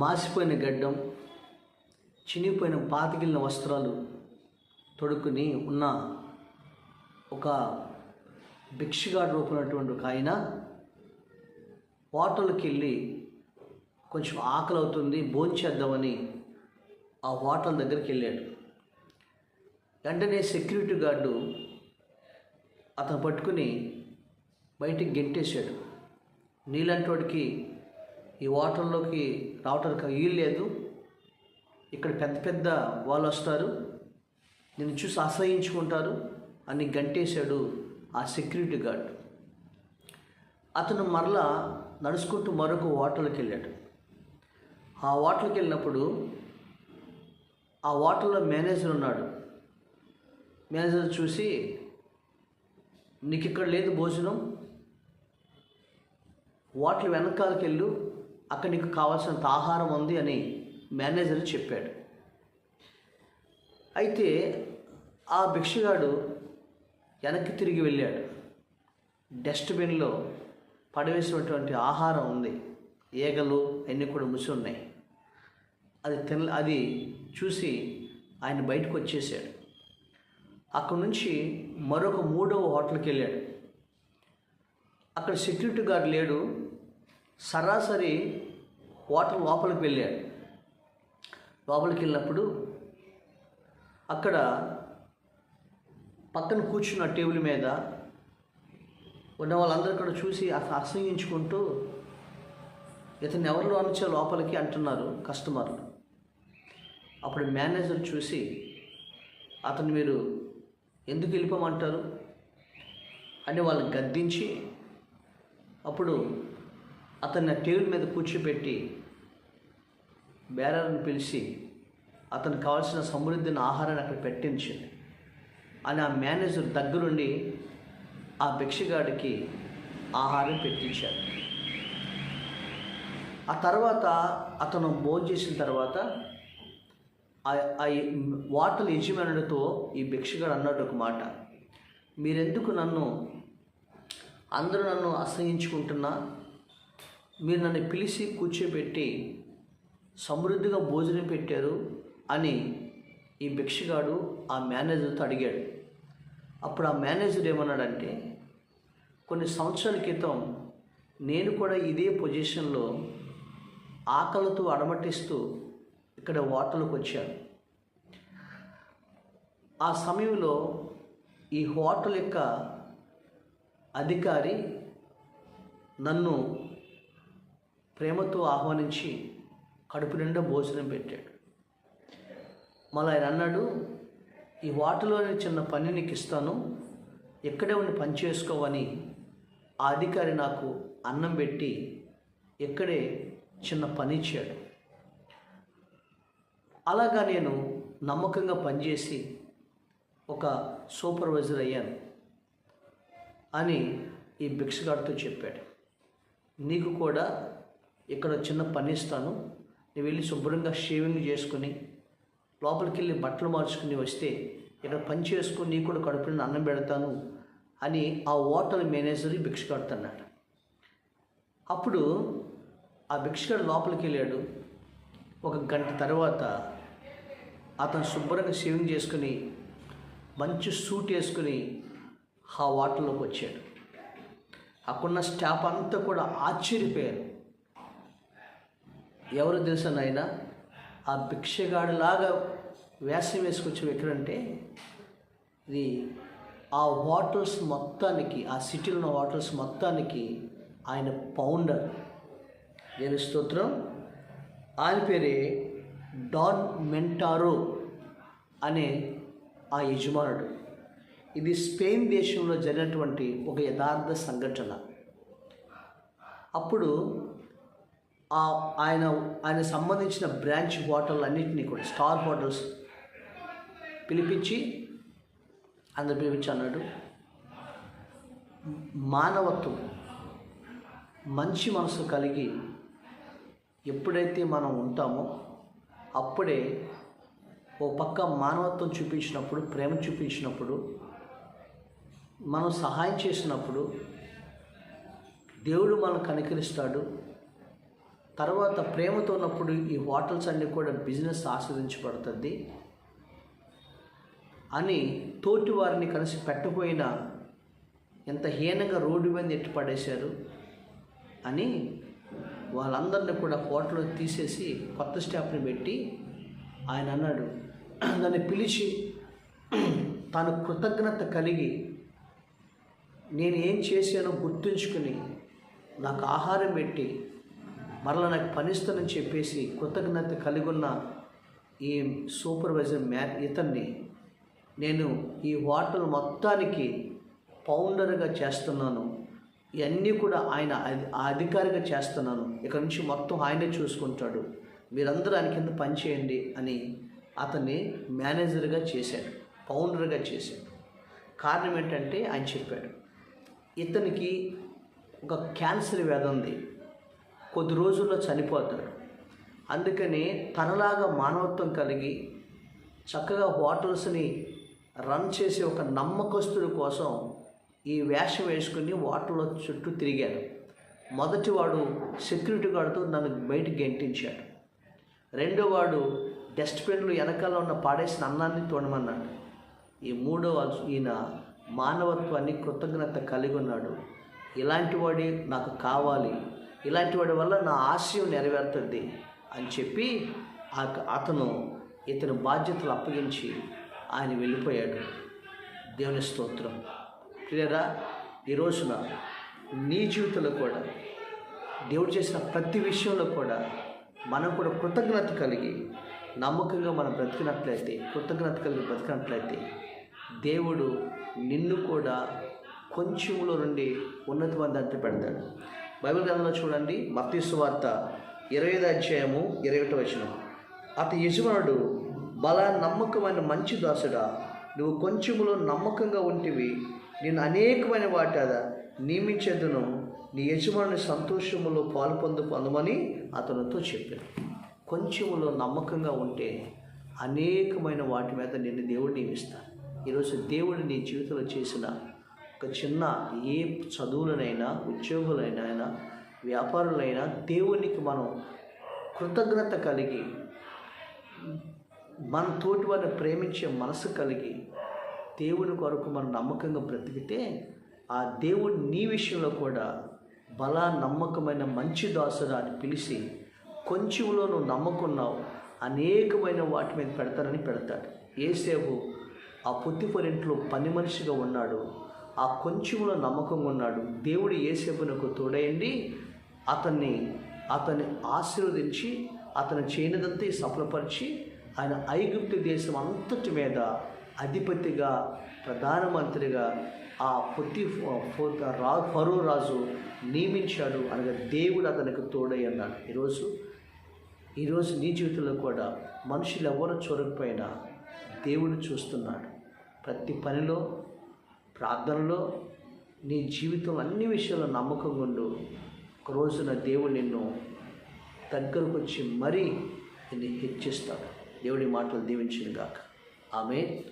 మాసిపోయిన గడ్డం చినిగిపోయిన పాతికిలిన వస్త్రాలు తొడుక్కుని ఉన్న ఒక భిక్షగాడు రూపమైనటువంటి ఒక ఆయన వాటర్లోకి వెళ్ళి కొంచెం ఆకలి అవుతుంది భోంచేద్దామని ఆ వాటర్ దగ్గరికి వెళ్ళాడు వెంటనే సెక్యూరిటీ గార్డు అతను పట్టుకుని బయటికి గెంటేశాడు. నీలాంటి వాడికి ఈ వాటర్లోకి రావటానికి వీలు లేదు. ఇక్కడ పెద్ద పెద్ద వాళ్ళు వస్తారు. నేను చూసి అసహించుకుంటారు అని గంటేశాడు ఆ సెక్యూరిటీ గార్డ్. అతను మరలా నడుచుకుంటూ మరొక వాటర్లోకి వెళ్ళాడు. ఆ హోటల్కి వెళ్ళినప్పుడు ఆ వాటర్లో మేనేజర్ ఉన్నాడు. మేనేజర్ చూసి నీకు ఇక్కడ లేదు భోజనం. వాటర్ వెనకాలకి వెళ్ళు అక్కడ నీకు కావాల్సినంత ఆహారం ఉంది అని మేనేజర్ చెప్పాడు. అయితే ఆ భిక్షగాడు వెనక్కి తిరిగి వెళ్ళాడు. డస్ట్బిన్లో పడవేసినటువంటి ఆహారం ఉంది. ఈగలు అన్నీ కూడా ముసి ఉన్నాయి. అది తిన అది చూసి ఆయన బయటకు వచ్చేసాడు. అక్కడ నుంచి మరొక మూడవ హోటల్కి వెళ్ళాడు. అక్కడ సెక్యూరిటీ గార్డ్ లేడు. సరాసరి హోటల్ లోపలికి వెళ్ళాడు. లోపలికి వెళ్ళినప్పుడు అక్కడ పక్కన కూర్చున్న టేబుల్ మీద ఉన్న వాళ్ళందరూ కూడా చూసి అసహించుకుంటూ ఇతను ఎవరిలో అనుచే లోపలికి అంటున్నారు కస్టమర్లు. అప్పుడు మేనేజర్ చూసి అతను మీరు ఎందుకు వెళ్ళిపోమంటారు? అని వాళ్ళని గద్దించి అప్పుడు అతన్ని ఆ టేబుల్ మీద కూర్చోపెట్టి బేరర్ని పిలిచి అతనికి కావాల్సిన సమృద్ధిని ఆహారాన్ని అక్కడ పెట్టించింది అని ఆ మేనేజర్ దగ్గరుండి ఆ భిక్షగాడికి ఆహారం పెట్టించాడు. ఆ తర్వాత అతను భోజనం చేసిన తర్వాత ఆ- ఆ వాటల యజమానుడితో ఈ భిక్షగాడు అన్నాడు ఒక మాట. మీరెందుకు నన్ను అందరూ నన్ను అసహించుకుంటున్నా మీరు నన్ను పిలిచి కూర్చోబెట్టి సమృద్ధిగా భోజనం పెట్టారు అని ఈ భిక్షగాడు ఆ మేనేజర్తో అడిగాడు. అప్పుడు ఆ మేనేజర్ ఏమన్నాడంటే కొన్ని సంవత్సరాల క్రితం నేను కూడా ఇదే పొజిషన్లో ఆకలితో అడమటిస్తూ ఇక్కడ హోటల్కి వచ్చాను. ఆ సమయంలో ఈ హోటల్ యొక్క అధికారి నన్ను ప్రేమతో ఆహ్వానించి కడుపు నిండా భోజనం పెట్టాడు. మళ్ళీ ఆయన అన్నాడు ఈ వాటిలోని చిన్న పని నీకు ఇస్తాను. ఎక్కడే ఉండి పని చేసుకోవని ఆ అధికారి నాకు అన్నం పెట్టి ఇక్కడే చిన్న పని ఇచ్చాడు. అలాగా నేను నమ్మకంగా పనిచేసి ఒక సూపర్వైజర్ అయ్యాను అని ఈ భిక్షగాడితో చెప్పాడు. నీకు కూడా ఇక్కడ చిన్న పని ఇస్తాను నువ్వు వెళ్ళి శుభ్రంగా షేవింగ్ చేసుకుని లోపలికి వెళ్ళి బట్టలు మార్చుకుని వస్తే ఇక్కడ పని చేసుకుని నీకు కూడా కడుపుని అన్నం పెడతాను అని ఆ హోటల్ మేనేజర్ భిక్ష కడుతున్నాడు అప్పుడు ఆ భిక్షగాడు లోపలికి వెళ్ళాడు ఒక గంట తర్వాత అతను శుభ్రంగా షేవింగ్ చేసుకుని మంచి సూట్ వేసుకుని ఆ హోటల్లోకి వచ్చాడు. అక్కడున్న స్టాఫ్ అంతా కూడా ఆశ్చర్యపోయారు. ఎవరు తెలుసునైనా ఆ భిక్షగాడిలాగా వేషం వేసుకొచ్చిన ఎక్కడంటే ఇది ఆ వాటర్స్ మొత్తానికి ఆ సిటీలో ఉన్న వాటర్స్ మొత్తానికి ఆయన పౌండర్ దేని స్తోత్రం? ఆయన పేరే డాన్ మెంటారో అనే ఆ యజమానుడు. ఇది స్పెయిన్ దేశంలో జరిగినటువంటి ఒక యథార్థ సంఘటన. అప్పుడు ఆయన ఆయన సంబంధించిన బ్రాంచ్ హోటల్ అన్నింటినీ కూడా స్టార్ హోటల్స్ పిలిపించి అందరు పిలిపించి అన్నాడు. మానవత్వం మంచి మనసు కలిగి ఎప్పుడైతే మనం ఉంటామో అప్పుడే ఓ పక్క మానవత్వం చూపించినప్పుడు ప్రేమ చూపించినప్పుడు మనం సహాయం చేసినప్పుడు దేవుడు మనం కనికరిస్తాడు. తర్వాత ప్రేమతో ఉన్నప్పుడు ఈ హోటల్స్ అన్నీ కూడా బిజినెస్ ఆస్వాదించబడుతుంది అని తోటి వారిని కలిసి పెట్టపోయినా ఎంత హీనంగా రోడ్డు మీద ఎట్టి పడేశారు అని వాళ్ళందరినీ కూడా హోటల్లో తీసేసి కొత్త స్టాఫ్ని పెట్టి ఆయన అన్నాడు నన్ను పిలిచి తాను కృతజ్ఞత కలిగి నేను ఏం చేశానో గుర్తుంచుకుని నాకు ఆహారం పెట్టి మరలా నాకు పనిస్తానని చెప్పేసి కృతజ్ఞత కలిగి ఉన్న ఈ సూపర్వైజర్ మ్యా ఇతన్ని నేను ఈ హోటల్ మొత్తానికి పౌండర్గా చేస్తున్నాను. ఇవన్నీ కూడా ఆయన ఆ అధికారిగా చేస్తున్నాను. ఇక్కడ నుంచి మొత్తం ఆయనే చూసుకుంటాడు. మీరందరూ ఆయన కింద పనిచేయండి అని అతన్ని మేనేజర్గా చేశాడు. పౌండర్గా చేశాడు. కారణం ఏంటంటే ఆయన చెప్పాడు. ఇతనికి ఒక క్యాన్సర్ వ్యాధి ఉంది. కొద్ది రోజుల్లో చనిపోతాడు. అందుకని తనలాగా మానవత్వం కలిగి చక్కగా హోటల్స్ని రన్ చేసే ఒక నమ్మకస్తుడి కోసం ఈ వేషం వేసుకుని వాటర్లో చుట్టూ తిరిగాను మొదటివాడు సెక్యూరిటీ గార్డుతో నన్ను బయటికి గెంటించాడు. రెండో వాడు డస్ట్బిన్లు వెనకాల ఉన్న పాడేసిన అన్నాన్ని తోడమన్నాడు. ఈ మూడో ఈయన మానవత్వాన్ని కృతజ్ఞత కలిగి ఉన్నాడు. ఇలాంటి వాడే నాకు కావాలి. ఇలాంటి వాడి వల్ల నా ఆశయం నెరవేరుతుంది అని చెప్పి ఆ- అతను ఇతని బాధ్యతలు అప్పగించి ఆయన వెళ్ళిపోయాడు. దేవుని స్తోత్రం. క్లియరా ఈ రోజున నీ జీవితంలో కూడా దేవుడు చేసిన ప్రతి విషయంలో కూడా మనం కూడా కృతజ్ఞత కలిగి నమ్మకంగా మనం బ్రతికినట్లయితే కృతజ్ఞత కలిగి బ్రతికినట్లయితే దేవుడు నిన్ను కూడా కొంచెంలో నుండి ఉన్నతమైన దాంట్లో పెడతాడు. బైబిల్ గ్రంథంలో చూడండి మత్తి వార్త ఇరవై ఐదు అధ్యాయము ఇరవై ఒకటి వచనం. అతి యజమానుడు బల నమ్మకమైన మంచి దాసుడా నువ్వు కొంచెములో నమ్మకంగా ఉంటివి. నేను అనేకమైన వాటాద నియమించేదను. నీ యజమాని సంతోషములో పాలు పొందు పొందమని అతనితో చెప్పాను. కొంచెములో నమ్మకంగా ఉంటే అనేకమైన వాటి మీద నిన్ను దేవుడు నియమిస్తాను ఈరోజు దేవుడు నీ జీవితంలో చేసిన ఒక చిన్న ఏ చదువులనైనా ఉద్యోగులైనా వ్యాపారులైనా దేవునికి మనం కృతజ్ఞత కలిగి మన తోటి వారిని ప్రేమించే మనసు కలిగి దేవుని కొరకు మనం నమ్మకంగా బ్రతికితే ఆ దేవుడు నీ విషయంలో కూడా బల నమ్మకమైన మంచి దాసుడా అని పిలిచి కొంచెంలో నువ్వు నమ్మకున్నావు అనేకమైన వాటి మీద పెడతానని పెడతాడు. ఏసేపు ఆ పొత్తిపొరింట్లో పని మనిషిగా ఉన్నాడు. ఆ కొంచెంలో నమ్మకంగా ఉన్నాడు. దేవుడు ఏసేపునకు తోడయండి. అతన్ని అతన్ని ఆశీర్వదించి అతను చేయనిదంతా సఫలపరిచి ఆయన ఐగుప్తు దేశం అంతటి మీద అధిపతిగా ప్రధానమంత్రిగా ఆ పొత్తి రా ఫరో రాజు నియమించాడు అనగా దేవుడు అతనికి తోడై అన్నాడు. ఈరోజు ఈరోజు నీ జీవితంలో కూడా మనుషులు ఎవరు చూడకపోయినా దేవుడు చూస్తున్నాడు. ప్రతి పనిలో ప్రార్థనలో నీ జీవితంలో అన్ని విషయాల్లో నమ్మకంగా ఉండు. ఒక రోజున దేవుడు నిన్ను దగ్గరకు వచ్చి మరీ నిన్ను హెచ్చిస్తాడు. దేవుడి మాటలు దీవించిన గాక ఆమె